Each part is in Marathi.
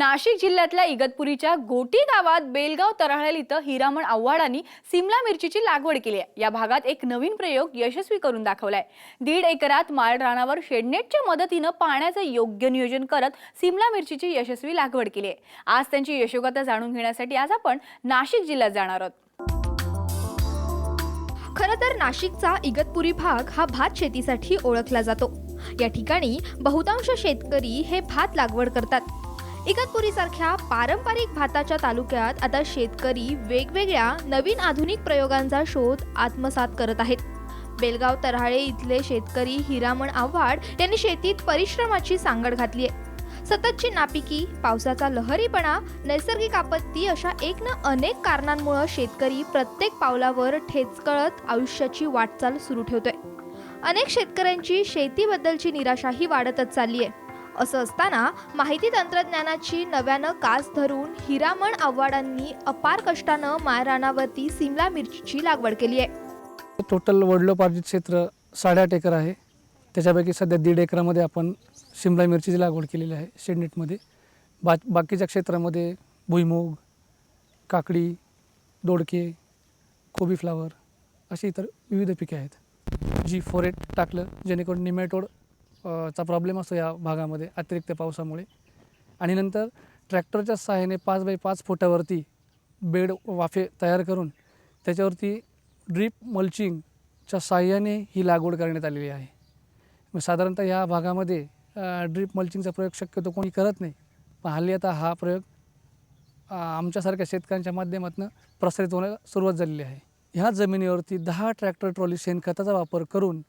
नाशिक जिल्ह्यातल्या इगतपुरीच्या गोटी गावात बेलगाव तराळेल इथं हिरामण आव्हाडांनी सिमला मिरचीची लागवड केली आहे. या भागात एक नवीन प्रयोग यशस्वी करून दाखवलाय. दीड एकरात माळरानावर शेडनेटच्या मदतीनं पाण्याचं योग्य नियोजन करत सिमला मिरचीची यशस्वी लागवड केली आहे. आज त्यांची यशोगाथा जाणून घेण्यासाठी आज आपण नाशिक जिल्ह्यात जाणार आहोत. खरं तर नाशिकचा इगतपुरी भाग हा भात शेतीसाठी ओळखला जातो. या ठिकाणी बहुतांश शेतकरी हे भात लागवड करतात. इगतपुरीसारख्या पारंपरिक भाताच्या तालुक्यात आता शेतकरी वेगवेगळ्या नवीन आधुनिक प्रयोगांचा शोध आत्मसात करत आहेत. बेलगाव तऱ्हाळे इथले शेतकरी हिरामण आव्हाड यांनी शेतीत परिश्रमाची सांगड घातली आहे. सततची नापिकी पावसाचा लहरीपणा नैसर्गिक आपत्ती अशा एक ना अनेक कारणांमुळं शेतकरी प्रत्येक पावलावर ठेचकळत आयुष्याची वाटचाल सुरू ठेवतोय. अनेक शेतकऱ्यांची शेतीबद्दलची निराशाही वाढतच चालली आहे. असं असताना माहिती तंत्रज्ञानाची नव्यानं कास धरून हिरामण आव्हाडांनी अपार कष्टानं महाराणावरती सिमला मिरचीची लागवड केली आहे. टोटल वडलोपार्जित क्षेत्र साडेआठ एकर आहे. त्याच्यापैकी सध्या दीड एकरामध्ये आपण शिमला मिरचीची लागवड केलेली आहे शेडनेटमध्ये. बा बाकीच्या क्षेत्रामध्ये भुईमूग काकडी दोडके कोबी फ्लावर अशी इतर विविध पिके आहेत. जी फोरेट टाकलं जेणेकरून निमेटोड चा प्रॉब्लेम असतो या भागामध्ये अतिरिक्त पावसामुळे. आणि नंतर ट्रॅक्टरच्या सहाय्याने पाच बाय पाच फुटावरती बेड वाफे तयार करून त्याच्यावरती ड्रीप मल्चिंगच्या सहाय्याने ही लागवड करण्यात आलेली आहे. मग साधारणतः या भागामध्ये ड्रीप मल्चिंगचा प्रयोग शक्यतो कोणी करत नाही. पण हल्ली आता हा प्रयोग आमच्यासारख्या शेतकऱ्यांच्या माध्यमातून प्रसारित होण्यास सुरुवात झालेली आहे. ह्या जमिनीवरती दहा ट्रॅक्टर ट्रॉली शेणखताचा वापर करून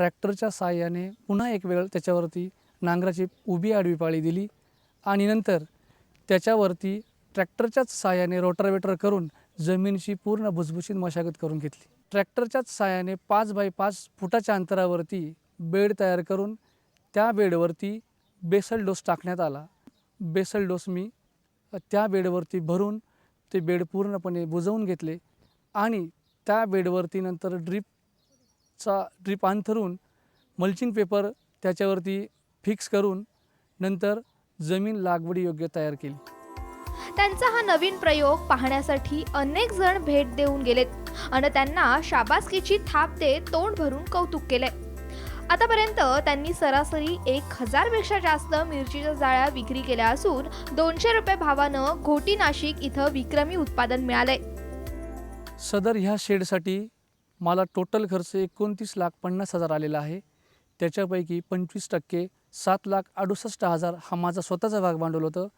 ट्रॅक्टरच्या सहाय्याने पुन्हा एक वेळ त्याच्यावरती नांगराची उभी आडवी पाळी दिली आणि नंतर त्याच्यावरती ट्रॅक्टरच्याच साहाय्याने रोटरवेटर करून जमिनीची पूर्ण भुसभुशीत मशागत करून घेतली. ट्रॅक्टरच्याच सहाय्याने पाच बाय पाच फुटाच्या अंतरावरती बेड तयार करून त्या बेडवरती बेसल डोस टाकण्यात आला. बेसल डोस मी त्या बेडवरती भरून ते बेड पूर्णपणे बुजवून घेतले आणि त्या बेडवरती नंतर ड्रीप ड्रीपचा ड्रीप अंथरून मल्चिंग पेपर त्याच्यावरती फिक्स करून नंतर जमीन लागवडी योग्य तयार केली. त्यांचा हा नवीन प्रयोग पाहण्यासाठी अनेक जण भेट देऊन गेलेत आणि त्यांना शाबासकीची थाप देत तोंड भरून कौतुक केलंय. आतापर्यंत त्यांनी सरासरी एक हजारपेक्षा जास्त मिरचीच्या जाळ्या विक्री केल्या असून दोनशे रुपये भावानं घोटी नाशिक इथं विक्रमी उत्पादन मिळालंय. सदर ह्या शेडसाठी मला टोटल खर्च एकोणतीस लाख पन्नास हजार आलेला आहे. त्याच्यापैकी पंचवीस टक्के सात लाख अडुसष्ट हजार हा माझा स्वतःचा भाग भांडवल होतं.